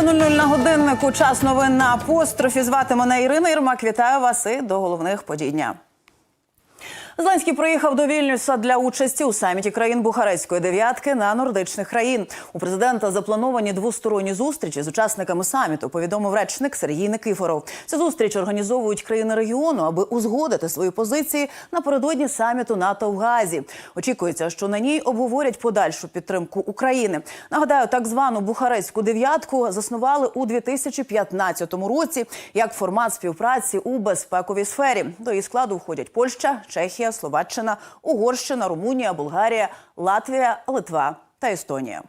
17.00 на годиннику. Час новин на апострофі. Звати мене Ірина Єрмак. Вітаю вас і до головних подій дня. Зеленський приїхав до Вільнюса для участі у саміті країн Бухарецької дев'ятки на нордичних країн. У президента заплановані двосторонні зустрічі з учасниками саміту. Повідомив речник Сергій Никифоров. Цю зустріч організовують країни регіону, аби узгодити свої позиції напередодні саміту НАТО в Газі. Очікується, що на ній обговорять подальшу підтримку України. Нагадаю, так звану Бухарецьку дев'ятку заснували у 2015 році як формат співпраці у безпековій сфері. До її складу входять Польща, Чехія, Словаччина, Угорщина, Румунія, Болгарія, Латвія, Литва та Естонія.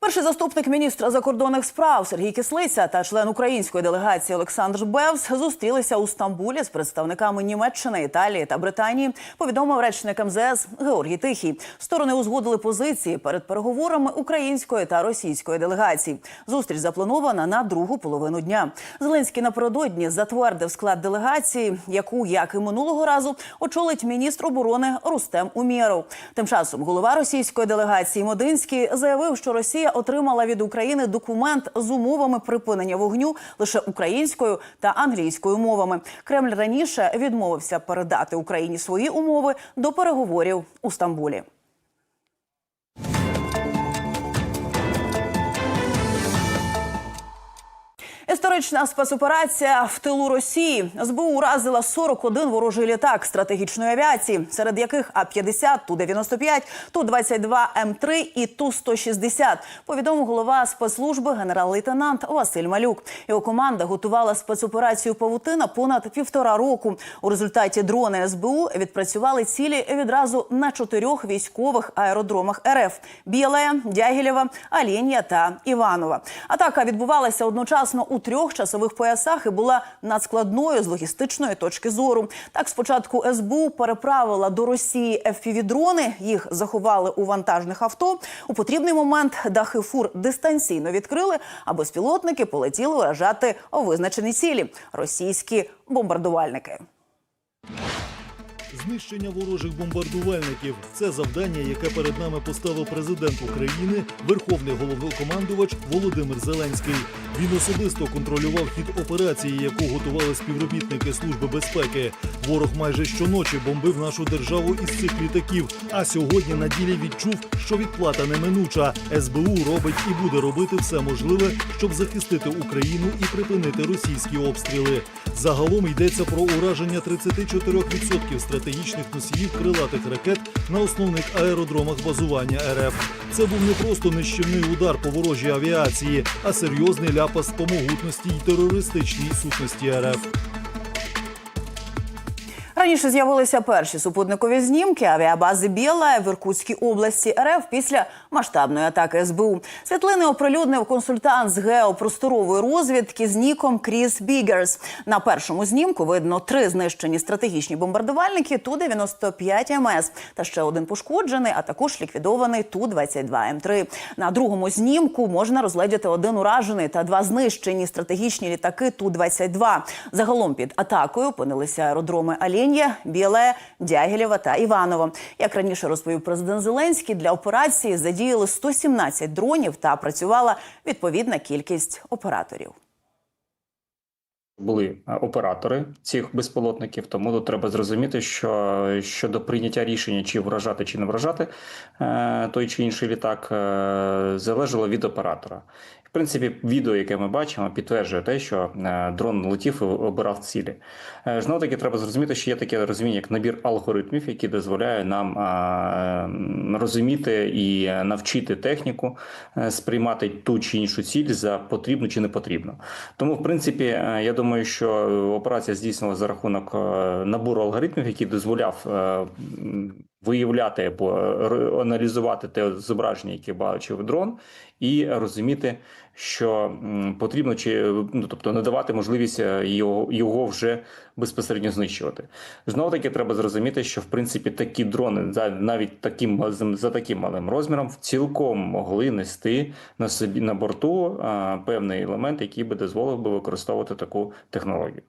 Перший заступник міністра закордонних справ Сергій Кислиця та член української делегації Олександр Бевс зустрілися у Стамбулі з представниками Німеччини, Італії та Британії. Повідомив речник МЗС Георгій Тихій. Сторони узгодили позиції перед переговорами української та російської делегацій. Зустріч запланована на другу половину дня. Зеленський напередодні затвердив склад делегації, яку, як і минулого разу, очолить міністр оборони Рустем Умєров. Тим часом голова російської делегації Модинський заявив, що Росія отримала від України документ з умовами припинення вогню лише українською та англійською мовами. Кремль раніше відмовився передати Україні свої умови до переговорів у Стамбулі. Історична спецоперація в тилу Росії СБУ уразила 41 ворожий літак стратегічної авіації, серед яких А-50, Ту-95, Ту-22, М3 і Ту-160, повідомив голова спецслужби генерал-лейтенант Василь Малюк. Його команда готувала спецоперацію Павутина понад півтора року. У результаті дрони СБУ відпрацювали цілі відразу на чотирьох військових аеродромах РФ: Біле, Дягілєва, Алєнія та Іванова. Атака відбувалася одночасно у трьох часових поясах і була надскладною з логістичної точки зору. Так, спочатку СБУ переправила до Росії FPV-дрони, їх заховали у вантажних авто. У потрібний момент дахи фур дистанційно відкрили, а безпілотники полетіли вражати визначені цілі російські бомбардувальники. Знищення ворожих бомбардувальників це завдання, яке перед нами поставив президент України, верховний головнокомандувач Володимир Зеленський. Він особисто контролював хід операції, яку готували співробітники служби безпеки. Ворог майже щоночі бомбив нашу державу із цих літаків. А сьогодні на ділі відчув, що відплата неминуча. СБУ робить і буде робити все можливе, щоб захистити Україну і припинити російські обстріли. Загалом йдеться про ураження 34% стратегічних носіїв крилатих ракет на основних аеродромах базування РФ. Це був не просто нищівний удар по ворожій авіації, а серйозний ляпас по могутності й терористичній сутності РФ. Раніше з'явилися перші супутникові знімки авіабази Біла в Іркутській області РФ після масштабної атаки СБУ. Світлини оприлюднив консультант з геопросторової розвідки з ніком Кріс Бігерс. На першому знімку видно три знищені стратегічні бомбардувальники Ту-95 МС та ще один пошкоджений, а також ліквідований Ту-22 М3. На другому знімку можна розгледіти один уражений та два знищені стратегічні літаки Ту-22. Загалом під атакою опинилися аеродроми Алєнія, Біле, Дягілєва та Іваново. Як раніше розповів президент Зеленський, для операції задіяли 117 дронів та працювала відповідна кількість операторів. Були е, оператори цих безпілотників, тому тут треба зрозуміти, що щодо прийняття рішення, чи вражати, чи не вражати е, той чи інший літак, е, залежало від оператора. В принципі, відео, яке ми бачимо, підтверджує те, що дрон летів і обирав цілі. Знову таки, треба зрозуміти, що є таке розуміння, як набір алгоритмів, який дозволяє нам розуміти і навчити техніку сприймати ту чи іншу ціль за потрібну чи не потрібну. Тому, в принципі, я думаю, що операція здійснилася за рахунок е, набору алгоритмів, який дозволяв е, виявляти або аналізувати те зображення, яке бачив дрон, і розуміти, що потрібно чи ну, тобто не давати можливість е, його, його вже безпосередньо знищувати. Знову таки треба зрозуміти, що в принципі такі дрони за навіть таким за таким малим розміром цілком могли нести на собі на борту а, певний елемент, який би дозволив би використовувати таку технологію.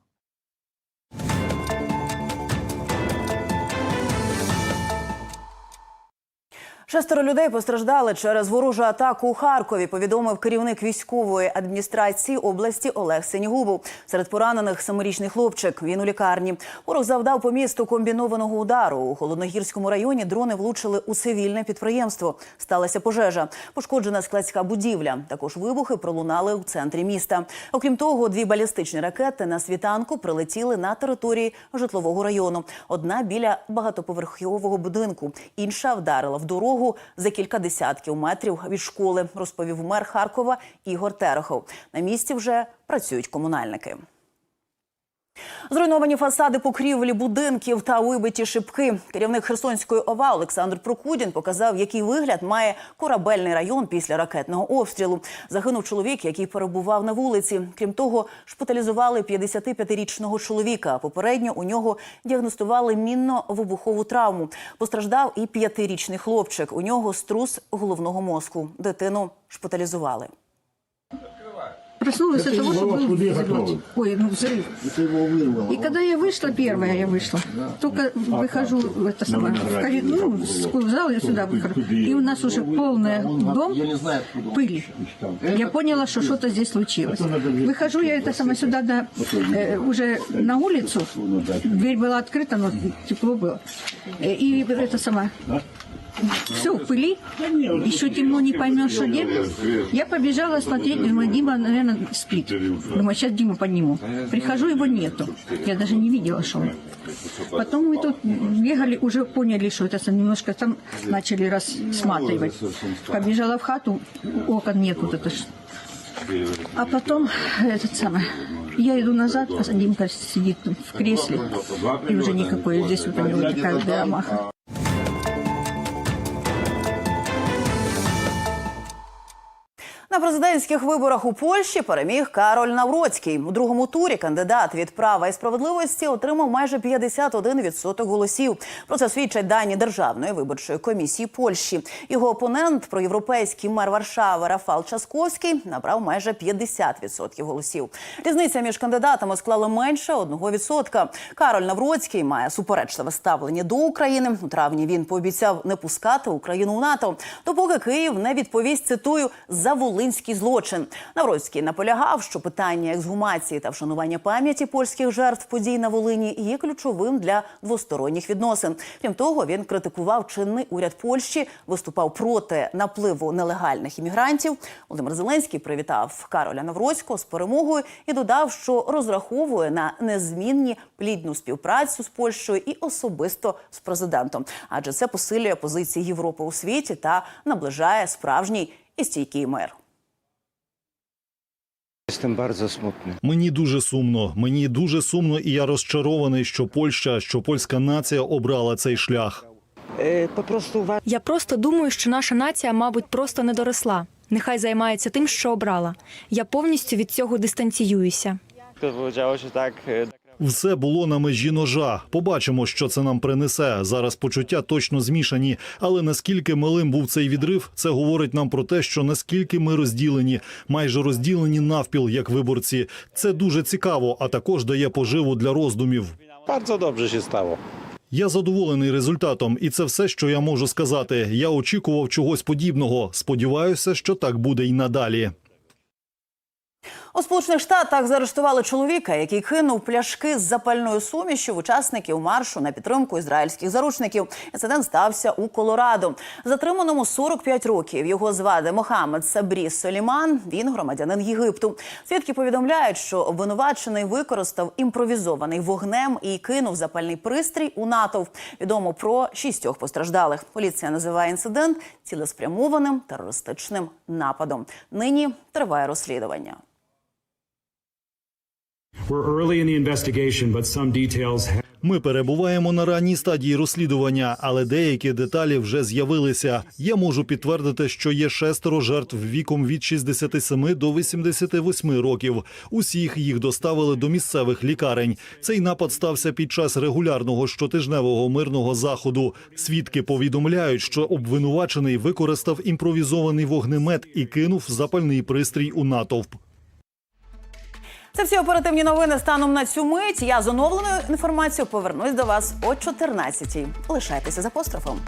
Шестеро людей постраждали через ворожу атаку у Харкові. Повідомив керівник військової адміністрації області Олег Сенігубов. Серед поранених семирічний хлопчик. Він у лікарні. Ворог завдав по місту комбінованого удару. У холодногірському районі дрони влучили у цивільне підприємство. Сталася пожежа. Пошкоджена складська будівля. Також вибухи пролунали у центрі міста. Окрім того, дві балістичні ракети на світанку прилетіли на території житлового району. Одна біля багатоповерхового будинку, інша вдарила в дорогу за кілька десятків метрів від школи, розповів мер Харкова Ігор Терехов. На місці вже працюють комунальники. Зруйновані фасади покрівлі будинків та вибиті шибки. Керівник Херсонської ОВА Олександр Прокудін показав, який вигляд має корабельний район після ракетного обстрілу. Загинув чоловік, який перебував на вулиці. Крім того, шпиталізували 55-річного чоловіка. Попередньо у нього діагностували мінно-вибухову травму. Постраждав і п'ятирічний хлопчик. У нього струс головного мозку. Дитину шпиталізували Проснулась от того, что был Куда взрыв. готовы? Ой, ну взрыв. Это его вырвало. И когда я вышла, первая я вышла, только выхожу в это самое, в коридор, ну, в зал, я сюда выхожу, и у нас уже полный дом Я не знаю, откуда он пыли. Я поняла, что что-то здесь случилось. Выхожу я это самое сюда, да, э, уже на улицу, дверь была открыта, но тепло было. Э, И это самое, все в пыли, еще темно, не поймешь, что делать. Я побежала смотреть, думаю, Дима, наверное, спит. Думаю, сейчас Диму подниму. Прихожу, его нету. Я даже не видела, что он. Потом мы тут бегали, уже поняли, что это немножко там начали рассматривать. Побежала в хату, окон нет, вот это. А потом этот самый, я иду назад, а Димка сидит в кресле, и уже никакой, здесь вот у него такая драма. На президентських виборах у Польщі переміг Кароль Навроцький. У другому турі кандидат від права і справедливості отримав майже 51% голосів. Про це свідчать дані Державної виборчої комісії Польщі. Його опонент, проєвропейський мер Варшави Рафал Часковський, набрав майже 50% голосів. Різниця між кандидатами склала менше 1%. Кароль Навроцький має суперечливе ставлення до України. У травні він пообіцяв не пускати Україну в НАТО, допоки Київ не відповість цитую за волинський злочин. Навроцький наполягав, що питання ексгумації та вшанування пам'яті польських жертв подій на Волині є ключовим для двосторонніх відносин. Крім того, він критикував чинний уряд Польщі, виступав проти напливу нелегальних іммігрантів. Володимир Зеленський привітав Кароля Навроцького з перемогою і додав, що розраховує на незмінні плідну співпрацю з Польщею і особисто з президентом, адже це посилює позиції Європи у світі та наближає справжній і стійкий мир. Jestem bardzo smutny. Мені дуже сумно. Мені дуже сумно, і я розчарований, що Польща, що польська нація обрала цей шлях. E, Po prostu warto Я просто думаю, що наша нація, мабуть, просто не доросла. Нехай займається тим, що обрала. Я повністю від цього дистанціююся. powiedziało się tak. e, Все було на межі ножа. Побачимо, що це нам принесе. Зараз почуття точно змішані. Але наскільки милим був цей відрив, це говорить нам про те, що наскільки ми розділені, майже розділені навпіл, як виборці. Це дуже цікаво, а також дає поживу для роздумів. Bardzo dobrze się stało. Я задоволений результатом, і це все, що я можу сказати. Я очікував чогось подібного. Сподіваюся, що так буде й надалі. У Сполучених Штатах заарештували чоловіка, який кинув пляшки з запальною сумішю в учасників маршу на підтримку ізраїльських заручників. Інцидент стався у Колорадо. Затриманому 45 років. Його звати Мохамед Сабрі Соліман. Він громадянин Єгипту. Свідки повідомляють, що обвинувачений використав імпровізований вогнем і кинув запальний пристрій у натовп. Відомо про шістьох постраждалих. Поліція називає інцидент цілеспрямованим терористичним нападом. Нині триває розслідування. We're early in the investigation, but some details have Ми перебуваємо на ранній стадії розслідування, але деякі деталі вже з'явилися. Я можу підтвердити, що є шестеро жертв віком від 67 до 88 років. Усіх їх доставили до місцевих лікарень. Цей напад стався під час регулярного щотижневого мирного заходу. Свідки повідомляють, що обвинувачений використав імпровізований вогнемет і кинув запальний пристрій у натовп. Це всі оперативні новини станом на цю мить. Я з оновленою інформацією повернусь до вас о 14-й. Лишайтеся з апострофом.